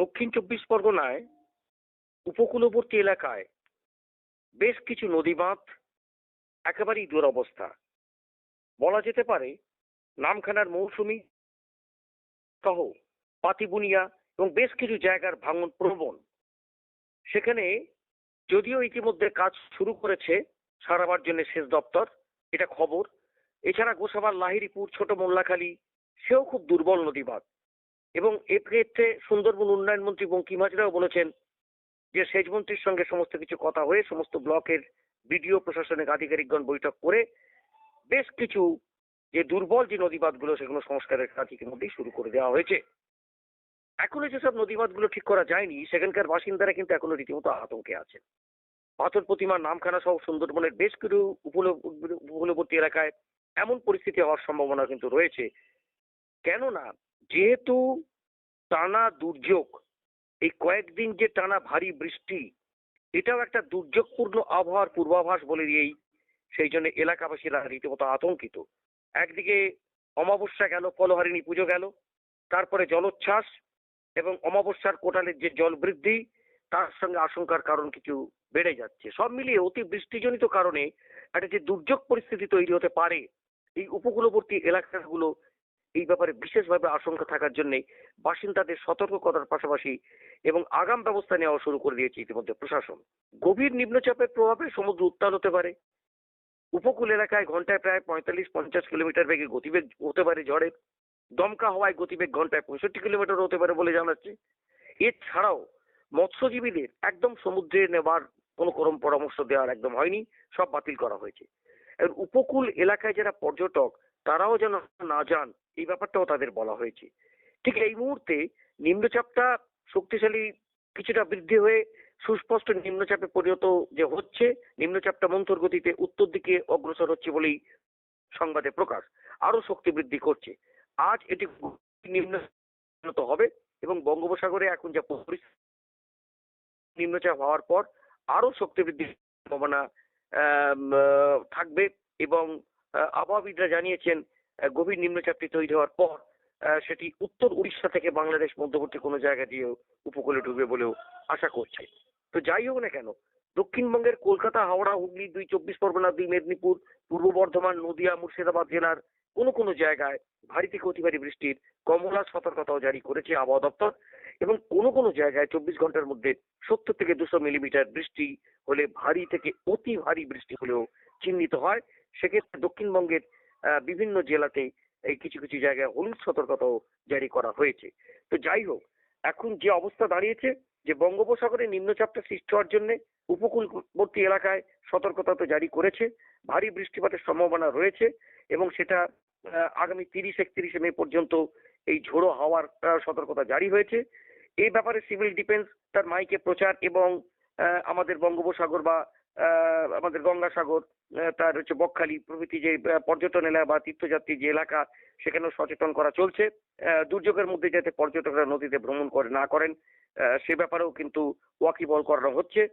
দক্ষিণ চব্বিশ পরগনায় উপকূলবর্তী এলাকায় বেশ কিছু নদী বাঁধ একেবারেই দুরবস্থা। বলা যেতে পারে নামখানার মৌসুমি সহ পাতিবুনিয়া এবং বেশ কিছু জায়গার ভাঙন প্রবণ। সেখানে যদিও ইতিমধ্যে কাজ শুরু করেছে সারাবার জন্য সেচ দপ্তর, এটা খবর। এছাড়া গোসাবার লাহিরিপুর ছোট মোল্লাখালী, সেও খুব দুর্বল নদী বাঁধ এবং এক্ষেত্রে সুন্দরবন উন্নয়ন মন্ত্রী বঙ্কিম হাজরাও বলেছেন যে সেচ মন্ত্রীর সঙ্গে সমস্ত কিছু কথা হয়ে সমস্ত ব্লকের বিডিও, প্রশাসনিক আধিকারিকগণ বৈঠক করে বেশ কিছু যে দুর্বল যে নদীবাঁধগুলো, সেগুলো সংস্কারের কাজ ইতিমধ্যেই শুরু করে দেওয়া হয়েছে। এখনও যেসব নদীবাঁধগুলো ঠিক করা যায়নি, সেখানকার বাসিন্দারা কিন্তু এখনও রীতিমতো আতঙ্কে আছেন। পাথর প্রতিমা নামখানা সহ সুন্দরবনের বেশ কিছু উপকূল- উপকূলবর্তী এলাকায় এমন পরিস্থিতি হওয়ার সম্ভাবনা কিন্তু রয়েছে। কেননা যেহেতু টানা দুর্যোগ, এই কয়েকদিন যে টানা ভারী বৃষ্টি, এটাও একটা দুর্যোগপূর্ণ আবহাওয়ার পূর্বাভাস বলে দিয়েই সেই জন্য এলাকাবাসীরা রীতিমতো আতঙ্কিত। একদিকে অমাবস্যা গেল, ফলহারিণী পুজো গেল, তারপরে জলোচ্ছ্বাস এবং অমাবস্যার কোটালের যে জল বৃদ্ধি, তার সঙ্গে আশঙ্কার কারণ কিছু বেড়ে যাচ্ছে। সব মিলিয়ে অতি বৃষ্টিজনিত কারণে একটা যে দুর্যোগ পরিস্থিতি তৈরি হতে পারে, এই উপকূলবর্তী এলাকাগুলো এই ব্যাপারে বিশেষভাবে আশঙ্কা থাকার জন্য বাসিন্দাদের সতর্ক করার পাশাপাশি এবং আগাম ব্যবস্থা নেওয়া শুরু করে দিয়েছে ইতিমধ্যে প্রশাসন। গভীর নিম্নচাপের প্রভাবে সমুদ্র উত্তাল হতে পারে। উপকূল এলাকায় ঘন্টায় প্রায় পঁয়তাল্লিশ পঞ্চাশ কিলোমিটার বেগে গতিবেগ হতে পারে ঝড়ে। দমকা হওয়ায় গতিবেগ ঘন্টায় পঁয়ষট্টি কিলোমিটার হতে পারে বলে জানাচ্ছে। এছাড়াও মৎস্যজীবীদের একদম সমুদ্রে নেবার কোনো করম পরামর্শ দেওয়ার একদম হয়নি, সব বাতিল করা হয়েছে। উপকূল এলাকায় যারা পর্যটক তারাও যেন না যান, এই ব্যাপারটাও তাদের বলা হয়েছে। ঠিক এই মুহূর্তে নিম্নচাপটা শক্তিশালী কিছুটা বৃদ্ধি হয়ে সুস্পষ্ট নিম্নচাপে পরিণত যে হচ্ছে, নিম্নচাপটা মন্থর গতিতে উত্তর দিকে অগ্রসর হচ্ছে বলেই সংবাদে প্রকাশ। আরও শক্তি বৃদ্ধি করছে। আজ এটি নিম্ন হবে এবং বঙ্গোপসাগরে এখন যা নিম্নচাপ হওয়ার পর আরও শক্তি বৃদ্ধির সম্ভাবনা থাকবে এবং আবহাওয়াবিদরা জানিয়েছেন গভীর নিম্নচাপটি তৈরি হওয়ার পর সেটি উত্তর উড়িষ্যা থেকে বাংলাদেশ মধ্যবর্তী কোনো জায়গা দিয়েও উপকূলে ঢুকবে বলেও আশা করছে। তো যাই হোক না কেন, দক্ষিণবঙ্গের কলকাতা, হাওড়া, হুগলি, দুই চব্বিশ পরগনা, দুই মেদিনীপুর, পূর্ব বর্ধমান, নদিয়া, মুর্শিদাবাদ জেলার কোনো কোনো জায়গায় ভারী থেকে অতি ভারী বৃষ্টির কমলা সতর্কতাও জারি করেছে আবহাওয়া দপ্তর এবং কোনো কোনো জায়গায় চব্বিশ ঘণ্টার মধ্যে সত্তর থেকে দুশো মিলিমিটার বৃষ্টি হলে ভারী থেকে অতি ভারী বৃষ্টি হলেও চিহ্নিত হয়। সেক্ষেত্রে দক্ষিণবঙ্গের বিভিন্ন জেলাতে এই কিছু কিছু জায়গায় হলুদ সতর্কতাও জারি করা হয়েছে। তো যাই হোক, এখন যে অবস্থা দাঁড়িয়েছে, যে বঙ্গোপসাগরে নিম্নচাপটা সৃষ্টি হওয়ার জন্য উপকূলবর্তী এলাকায় সতর্কতা তো জারি করেছে, ভারী বৃষ্টিপাতের সম্ভাবনা রয়েছে এবং সেটা আগামী তিরিশ, একত্রিশে মে পর্যন্ত এই ঝোড়ো হাওয়ার সতর্কতা জারি হয়েছে। এই ব্যাপারে সিভিল ডিফেন্স তার মাইকে প্রচার এবং আমাদের বঙ্গোপসাগর বা আমাদের গঙ্গাসাগর তার হচ্ছে বকখালি প্রভৃতি যে পর্যটন এলাকা বা তীর্থযাত্রী যে এলাকা সেখানেও সচেতন করা চলছে। দুর্যোগের মধ্যে যাতে পর্যটকরা নদীতে ভ্রমণ করে না করেন সে ব্যাপারেও কিন্তু ওয়াকিবল করানো হচ্ছে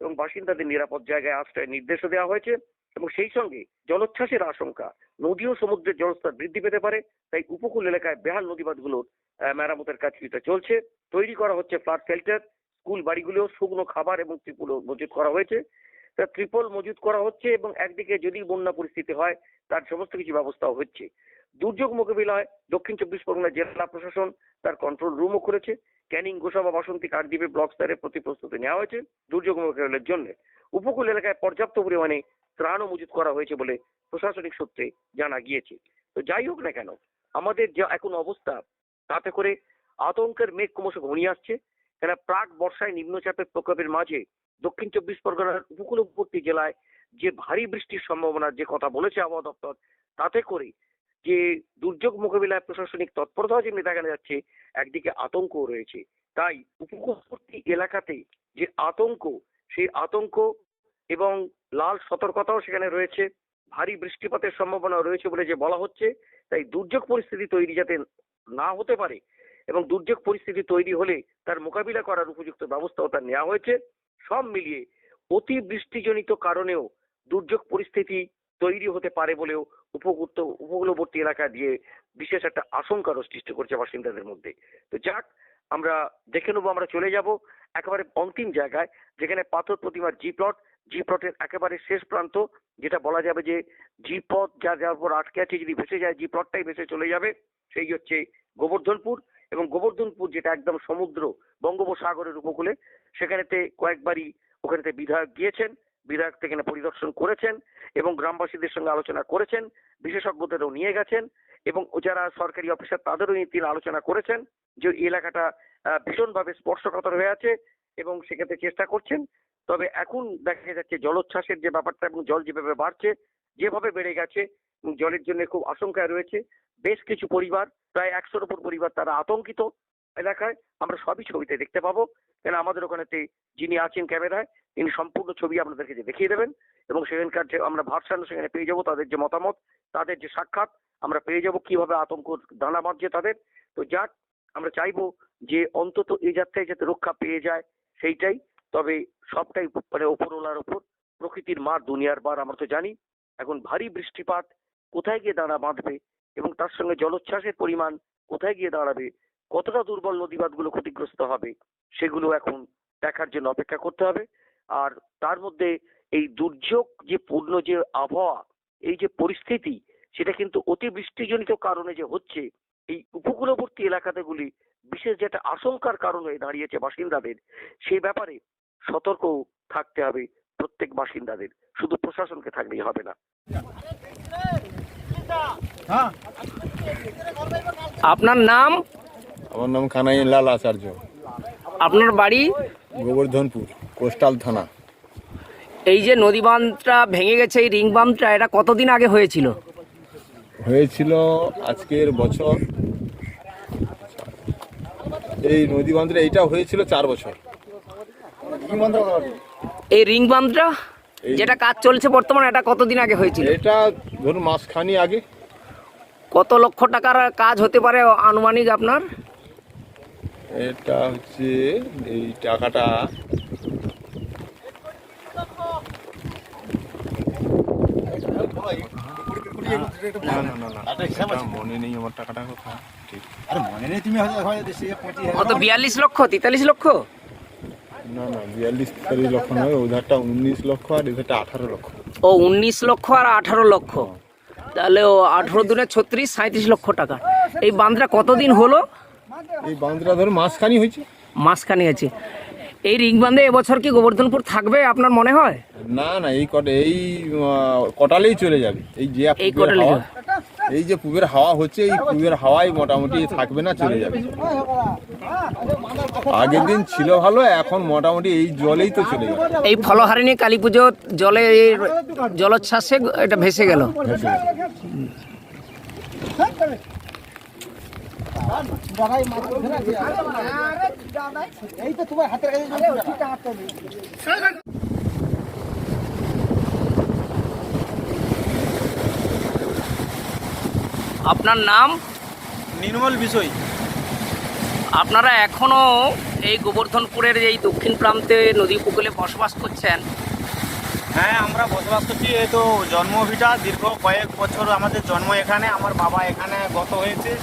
এবং বাসিন্দাদের নিরাপদ জায়গায় আশ্রয়ের নির্দেশও দেওয়া হয়েছে এবং সেই সঙ্গে জলোচ্ছ্বাসের আশঙ্কা নদী ও সমুদ্রের জলস্তর বৃদ্ধি পেতে পারে তাই উপকূল এলাকায় বেহাল নদীবাঁধগুলোর আহ, মেরামতের কাজ চলছে। তৈরি করা হচ্ছে ফ্লাড শেল্টার স্কুল বাড়িগুলো শুকনো খাবার এবং ত্রিপুল মজুত করা হয়েছে। তা ত্রিপল মজুত করা হচ্ছে এবং একদিকে যদি বন্যা পরিস্থিতি হয়, তার সমস্ত কিছু ব্যবস্থাও হচ্ছে। দুর্যোগ মোকাবিলায় দক্ষিণ চব্বিশ পরগনা জেলা প্রশাসন তার কন্ট্রোল রুমও করেছে। ক্যানিং গোসাবা বাসন্তী কাকদ্বীপে ব্লক স্তরে প্রতি প্রস্তুতি নেওয়া হয়েছে দুর্যোগ মোকাবিলার জন্য। উপকূল এলাকায় পর্যাপ্ত পরিমাণে ত্রাণও মজুত করা হয়েছে বলে প্রশাসনিক সূত্রে জানা গিয়েছে। তো যাই হোক না কেন, আমাদের যা এখন অবস্থা, তাতে করে আতঙ্কের মেঘ ক্রমশ ঘনিয়ে আসছে। কেন প্রাক বর্ষায় নিম্নচাপের প্রকোপের মাঝে দক্ষিণ চব্বিশ পরগনার উপকূলবর্তী জেলায় যে ভারী বৃষ্টির সম্ভাবনা যে কথা বলেছে আবহাওয়া দপ্তর, তাতে করে যে দুর্যোগ মোকাবিলায় প্রশাসনিক তৎপরতাও যেমনি দেখা যাচ্ছে, একদিকে আতঙ্কও রয়েছে। তাই উপকূলবর্তী এলাকাতে যে আতঙ্ক, সেই আতঙ্ক এবং লাল সতর্কতাও সেখানে রয়েছে। ভারী বৃষ্টিপাতের সম্ভাবনা রয়েছে বলে যে বলা হচ্ছে, তাই দুর্যোগ পরিস্থিতি তৈরি যাতে না হতে পারে এবং দুর্যোগ পরিস্থিতি তৈরি হলে তার মোকাবিলা করার উপযুক্ত ব্যবস্থাও তার নেওয়া হয়েছে। সব মিলিয়ে অতি বৃষ্টিজনিত কারণেও দুর্যোগ পরিস্থিতি তৈরি হতে পারে বলেও উপকূল উপকূলবর্তী এলাকা দিয়ে বিশেষ একটা আশঙ্কারও সৃষ্টি করছে বাসিন্দাদের মধ্যে। তো যাক, আমরা দেখে নেব, আমরা চলে যাব একেবারে অন্তিম জায়গায়, যেখানে পাথর প্রতিমার জি প্লট জি প্লটের একেবারে শেষ প্রান্ত, যেটা বলা যাবে যে জি পথ যা যার উপর আটকে আছে, যদি ভেসে যায় জি প্লটটাই ভেসে চলে যাবে, সেই হচ্ছে গোবর্ধনপুর। এবং গোবর্ধনপুর, যেটা একদম সমুদ্র বঙ্গোপসাগরের উপকূলে, সেখানেতে কয়েকবারই ওখানেতে বিধায়ক গিয়েছেন বিধায়ক সেখানে পরিদর্শন করেছেন এবং গ্রামবাসীদের সঙ্গে আলোচনা করেছেন, বিশেষজ্ঞদেরও নিয়ে গেছেন এবং যারা সরকারি অফিসার তাদেরও নিয়ে তিনি আলোচনা করেছেন যে এলাকাটা ভীষণভাবে স্পর্শকাতর হয়ে আছে এবং সেক্ষেত্রে চেষ্টা করছেন। তবে এখন দেখা যাচ্ছে জলোচ্ছ্বাসের যে ব্যাপারটা এবং জল যেভাবে বাড়ছে, যেভাবে বেড়ে গেছে জলের জন্য খুব আশঙ্কায় রয়েছে বেশ কিছু পরিবার, প্রায় একশোর উপর পরিবার তারা আতঙ্কিত এলাকায়। আমরা সবই ছবিতে দেখতে পাবো। কেন আমাদের ওখানেতে যিনি আছেন ক্যামেরায়, তিনি সম্পূর্ণ ছবি আপনাদেরকে দেখিয়ে দেবেন এবং সেখানকার যে আমরা ভার্সান সেখানে পেয়ে যাব, তাদের যে মতামত, তাদের যে সাক্ষাৎ, আমরা পেয়ে যাব কীভাবে আতঙ্ক দানা বাঁধছে তাদের। তো যাক, আমরা চাইব যে অন্তত এই যাত্রায় যাতে রক্ষা পেয়ে যায়, সেইটাই। তবে সবটাই মানে ওপরওয়ালার ওপর প্রকৃতির মার দুনিয়ার বার, আমরা তো জানি। এখন ভারী বৃষ্টিপাত, কোথায় গিয়ে দানা বাঁধবে? এবং তার সঙ্গে জলোচ্ছ্বাসের পরিমাণ কোথায় গিয়ে দাঁড়াবে, কতটা দুর্বল নদীবাদগুলো ক্ষতিগ্রস্ত হবে, সেগুলো এখন দেখার জন্য অপেক্ষা করতে হবে। আর তার মধ্যে এই দুর্যোগ যে পূর্ণ যে আবহাওয়া, এই যে পরিস্থিতি, সেটা কিন্তু অতিবৃষ্টিজনিত কারণে যে হচ্ছে, এই উপকূলবর্তী এলাকাতেগুলি বিশেষ যেটা আশঙ্কার কারণ হয়ে দাঁড়িয়েছে বাসিন্দাদের, সেই ব্যাপারে সতর্ক থাকতে হবে প্রত্যেক বাসিন্দাদের। শুধু প্রশাসনকে থাকলেই হবে না। আপনার নাম? আমার নাম কানাই লাল আচার্য। আপনার বাড়ি? গোবর্ধনপুর কোস্টাল থানা। এই যে নদী বাঁধটা ভেঙে গেছে এই রিং বাঁধটা এটা কতদিন আগে হয়েছিল? হয়েছিল আজকের বছর এই নদী বাঁধটা এইটা হয়েছিল চার বছর? এই রিং বাঁধটা এই- যেটা কাজ চলছে বর্তমানে এটা কতদিন আগে হয়েছিল? এটা ধরুন মাসখানি আগে। কত লক্ষ টাকার কাজ হতে পারে আনুমানিক আপনার? এটা হচ্ছে এই টাকাটা। মনে মনে কত বিয়াল্লিশ লক্ষ তেতাল্লিশ লক্ষ? না না বিয়াল্লিশ তেতাল্লিশ লক্ষ নয় ওধারটা উনিশ লক্ষ আর এধারটা আঠারো লক্ষ। ও উনিশ লক্ষ আর আঠারো লক্ষ। তাহলে ও আঠারো দুনে ছত্রিশ সাঁত্রিশ লক্ষ টাকা। এই বাঁধটা কতদিন হলো? এই বাঁধটা ধরো মাসখানি হয়েছে। মাসখানি আছে। এই রিং বাঁধে এবছর কি গোবর্ধনপুর থাকবে আপনার মনে হয়? না না এই কটা এই কটালেই চলে যাবে। এই যে এই কটালে কটালেই এই যে পূবের হাওয়া হচ্ছে এই পূবের হাওয়াই মোটামুটি থাকবে না চলে যাবে। আগের দিন ছিল ভালো এখন মোটামুটি এই জলেই তো চলে যাবে এই ফলহারিণী কালী পুজো জলে এই জলোচ্ছ্বাসে এটা ভেসে গেল। এই তো তোমার হাতের কাছে আপনার নাম? নির্মল বিষয়। আপনারা এখনও এই গোবর্ধনপুরের এই দক্ষিণ প্রান্তে নদী উপকূলে বসবাস করছেন? হ্যাঁ আমরা বসবাস করছি। এই তো জন্মভিটা দীর্ঘ কয়েক বছর আমাদের জন্ম এখানে। আমার বাবা এখানে গত হয়েছে।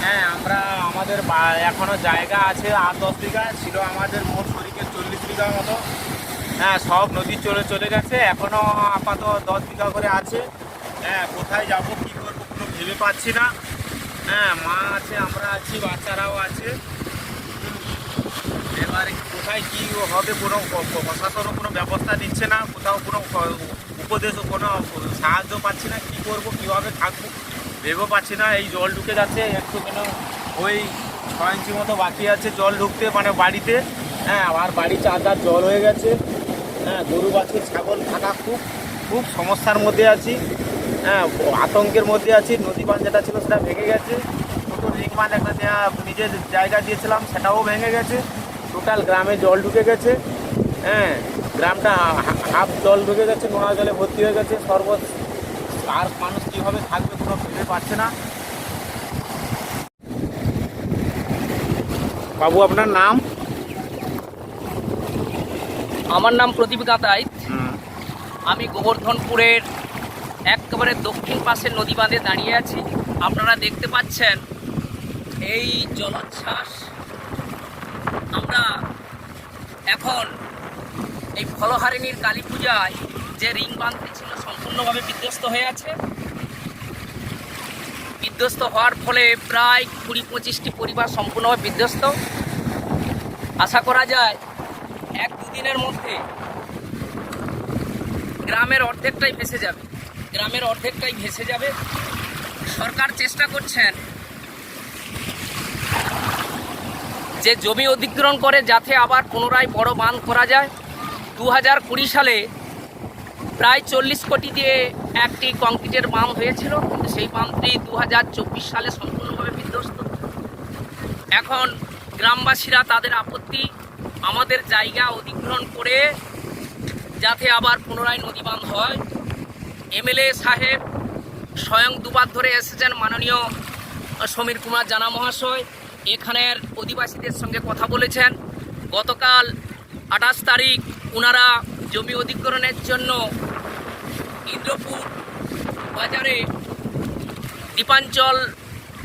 হ্যাঁ আমরা আমাদের বা- এখনও জায়গা আছে আট দশ বিঘা। ছিল আমাদের মোট শরীরের চল্লিশ বিঘা মতো। হ্যাঁ সব নদী চলে চলে গেছে। এখনও আপাতত দশ বিঘা করে আছে। হ্যাঁ কোথায় যাব কি ভেবে পাচ্ছি না। হ্যাঁ মা আছে, আমরা আছি, বাচ্চারাও আছে। এবারে কোথায় কি হবে, কোনো প্রশাসনও কোনো ব্যবস্থা নিচ্ছে না, কোথাও কোনো উপদেশও, কোনো সাহায্য পাচ্ছি না, কী করব, কীভাবে থাকব ভেবেও পাচ্ছি না, এই জল ঢুকে যাচ্ছে, একটু কেন ওই ছয় ইঞ্চি মতো বাকি আছে, জল ঢুকতে মানে বাড়িতে। হ্যাঁ আর বাড়ি চারদার জল হয়ে গেছে। হ্যাঁ গরু, বাছুর, ছাগল থাকা খুব খুব সমস্যার মধ্যে আছি। হ্যাঁ আতঙ্কের মধ্যে আছি। নদী বাঁধ যেটা ছিল সেটা ভেঙে গেছে। ছোটো রিং বাঁধ একটা দেয়া- নিজের জায়গা দিয়েছিলাম সেটাও ভেঙে গেছে। টোটাল গ্রামে জল ঢুকে গেছে। হ্যাঁ গ্রামটা হাফ জল ঢুকে গেছে নোনা জলে ভর্তি হয়ে গেছে। সর্বত আর মানুষ কীভাবে থাকবে কোনো ভেবে পারছে না। বাবু আপনার নাম? আমার নাম প্রদীপ গাতাই আমি গোবর্ধনপুরের একেবারে দক্ষিণ পাশের নদী বাঁধে দাঁড়িয়ে আছি। আপনারা দেখতে পাচ্ছেন এই জলোচ্ছ্বাস। আমরা এখন এই ফলহারিণীর কালী পূজায় যে রিং বাঁধটি ছিল সম্পূর্ণভাবে বিধ্বস্ত হয়ে আছে। বিধ্বস্ত হওয়ার ফলে প্রায় কুড়ি পঁচিশটি পরিবার সম্পূর্ণভাবে বিধ্বস্ত। আশা করা যায় এক দুদিনের মধ্যে গ্রামের অর্ধেকটাই ভেসে যাবে। গ্রামের অর্ধেকটাই ভেসে যাবে। সরকার চেষ্টা করছেন যে জমি অধিগ্রহণ করে যাতে আবার পুনরায় বড় বাঁধ করা যায়। দু হাজার কুড়ি সালে প্রায় চল্লিশ কোটি দিয়ে একটি কংক্রিটের বাঁধ হয়েছিল। কিন্তু সেই বাঁধটি দু সালে সম্পূর্ণভাবে বিধ্বস্ত। এখন গ্রামবাসীরা তাদের আপত্তি, আমাদের জায়গা অধিগ্রহণ করে যাতে আবার পুনরায় নদী বাঁধ হয়। এমএলএ সাহেব স্বয়ং দুবার ধরে এসেছেন মাননীয় সমীর কুমার জানা মহাশয়। এখানের অধিবাসীদের সঙ্গে কথা বলেছেন। গতকাল আঠাশ তারিখ ওনারা জমি অধিগ্রহণের জন্য ইন্দ্রপুর বাজারে দীপাঞ্চল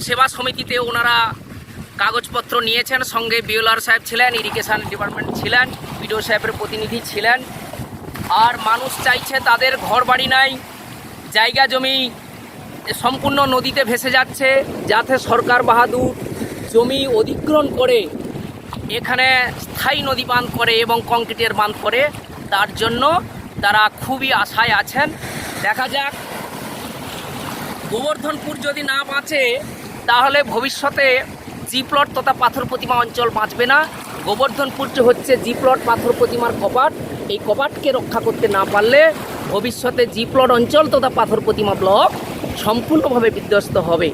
সেবা সমিতিতে ওনারা কাগজপত্র নিয়েছেন। সঙ্গে বিওলার সাহেব ছিলেন, ইরিগেশন ডিপার্টমেন্ট ছিলেন, বিডিও সাহেবের প্রতিনিধি ছিলেন। আর মানুষ চাইছে তাদের ঘর বাড়ি নাই, জায়গা জমি সম্পূর্ণ নদীতে ভেসে যাচ্ছে, যাতে সরকার বাহাদুর জমি অধিগ্রহণ করে, এখানে স্থায়ী নদী বাঁধ করে এবং কংক্রিটের বাঁধ করে, তার জন্য তারা খুবই আশায় আছেন। দেখা যাক, গোবর্ধনপুর যদি না বাঁচে, তাহলে ভবিষ্যতে জি প্লট তথা পাথর প্রতিমা অঞ্চল বাঁচবে না। গোবর্ধনপুর যে হচ্ছে জি প্লট পাথর প্রতিমার কপাট। এই কপাটকে রক্ষা করতে না পারলে ভবিষ্যতে জি প্লট অঞ্চল তথা পাথর প্রতিমা ব্লক সম্পূর্ণভাবে বিধ্বস্ত হবে।